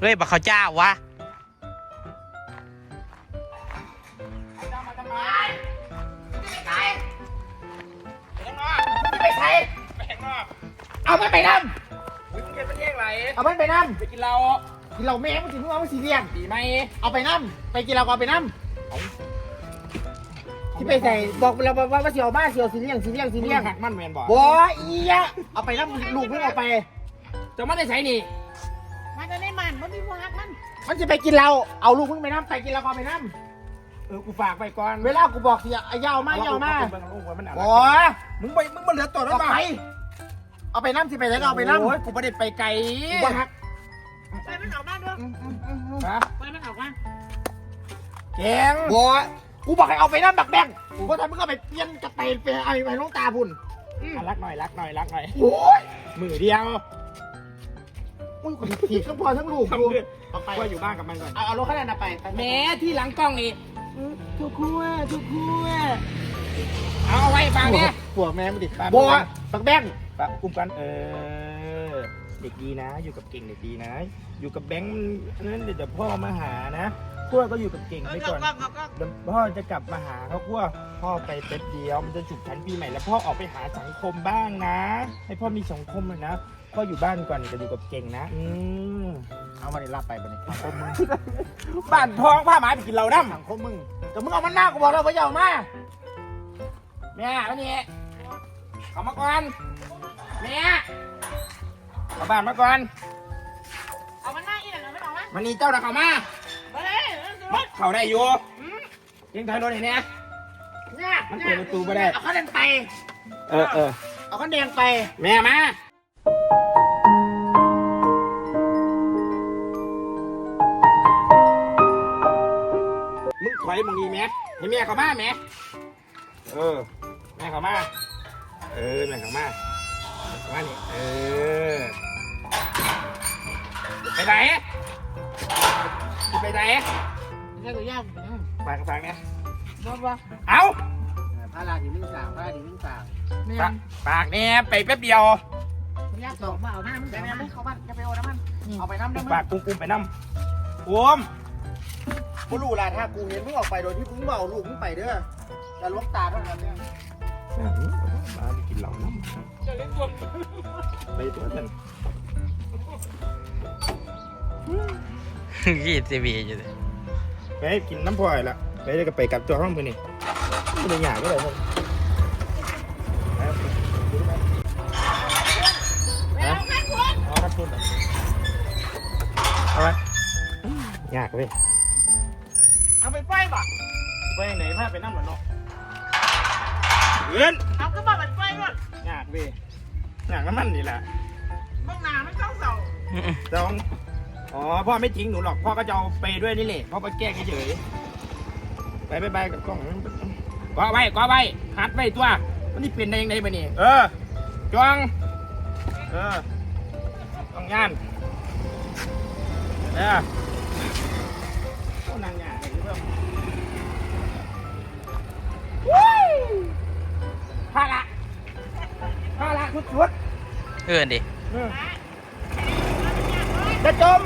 เฮ้ยบักเขาเจ้าวะจะมาทำไมไปไหนไปข้างนอกไปใส่ไปข้างนอกเอามันไปน้มึงเก็บเป็นเย่งไรำเอามันไปน้ไปกินเหล้าำกินเราแม่มึงสิมึงเอามึงสีเลี้ยงดีไหมเอาไปน้ำไปกินเราก็เอาไปน้ำที่ไปใส่บอกเราว่าว่าเสียวบ้านเสียวสีเลี้ยงสีเลี้ยงสีเลี้เลี้ยยงงหักมันแมนบอกบัวอีอะเอาไปน้ำลูกมึงเอาไปจะไม่ได้ใช้นี่ มันจะได้มันมันมีพวกฮักมันมันจะไปกินเราเอาลูกมึงไปน้ำไปกินเราก็เอาไปน้เออกูฝากไปก่อนำเวลากูบอกเสียไอ้ยาวมาเยาวมาเอไปเอามันเอาบัวมึงไปมึงมาเหลือตัวแล้วเอาป่ะไปเอาไปน้ำสิไปไหนก็เอาไปน้ำโอ้ยกูไม่ได้ไปไกลกูบ่ฮักไปมันออกมาด้วยครับไปมันออกมาเก่งบัวกูบอกให้เอาไปน้ำบักแบงกูก็ทำมึงก็ไปเปลี่ยนกระเตนไปไอ้ไอ้น้องตาพุ่นอะรักหน่อยรักหน่อยรักหน่อยโอ้ยมือเดียว อุ้ยกูถีบทั้งพ่อทั้งลูกทำกูเพื่อเอาไปว่าอยู่บ้านกับมันก่อน เอาเอารถขนาดนั้นไปไปแม้ที่หลังกล้องนี่ทุกคู่อะทุกคู่อะเอาเอาไว้ฟังเนี่ย ปวดแม่มึงดิไปบัวไปบักแบงปะอุ้มกันเออ เด็กดีนะ อยู่กับเก่งเด็กดีนะ อยู่กับแบงค์มันนั่นเดี๋ยวพ่อมาหานะ พวกก็อยู่กับเก่งเอไปอก่อนก็ก็ก็เดี๋ยวพ่อจะกลับมาหาเขากลัวพ่อไปแป๊บเดียวมันจะฉุกชันปีใหม่แล้วพ่อออกไปหาสังคมบ้างนะ ให้พ่อมีสังคมเลยนะพ่ออยู่บ้านก่อนจะอยู่กับเก่งนะอืมเอามาดิลาไปไปดิสังคมมึงบ้านท้องผ้าหมาไปกินเหล้าน้สังคมมึงแต่มึงเอามันหน้ากูบอกแล้วว่าอย่าเอามาำแม่มานี่เขามาก่อนแม่เข้าบ้านมาก่อนเอามันหน้าอีหลังเอามันออกมามานี่เจ้านะเขามาไปเลย เออสิมาเขาได้อยู่ยังถอยรถเห็นไหมเนี่ยมันเปิดประตูไม่ได้ เอาข้าวแดงไป เออเออเอาข้าวแดงไป แม่มามึงถอยมึงดีแม่ให้แม่เขามาแม่เออแม่เขามาเออแม่เขามาแม่เขามานี่เออไปไหนไปไหน แค่ตัวย่างฝากฟังเนี่ยบอกว่าเอาพาราดีมิ่งสาวพาราดีมิ่งสาวปากปากเนี่ยไปแป๊บเดียวย่างสองมาเอาหน้ามึงแต่แม่ไม่เข้าบ้านจะไปเอาน้ำมันเอาไปน้ำได้ไหมปากกุ้งกุ้งไปน้ำอ้วมกูรู้ละถ้ากูเห็นมึงออกไปโดยที่มึงเมาลูกมึงไปเด้อจะล้วงตาเท่านั้นเนี่ยมาไปกินเหล้าน้ำไปตัวนั้นยี่สิบวีอยู่เลย ไปกินน้ำพลอยละไปเลยก็ไปกับตัวห้องมือนี่ไม่ได้หยาก็เลยครับเอาครับคุณเอาไว้ยากเว้ยเอาไปไฟบ่ไปไหนพาไปน้ำหรอเนาะเงินเอาก็บอกมันไฟด้วยยากเว้ยยากน้ำมันนี่แหละเบื้องหน้ามันเข้าเสาสอง อ๋อพ่อไม่ทิ้งหนูหรอกพ่อก็จะเอาไปด้วยนี่แหละพ่อไปแกล้งเฉยๆไปไปไปกับกล้องก็ไว้ก็ไว้หัดไว้ตัวมันนี่เป็นได้ยังไงมานี่เออจวงเออต้องงานเออโอ้นางงานเห็นเรื่องวู้พาละพาละชุดชุดเอื่นดิๆเออ จะจม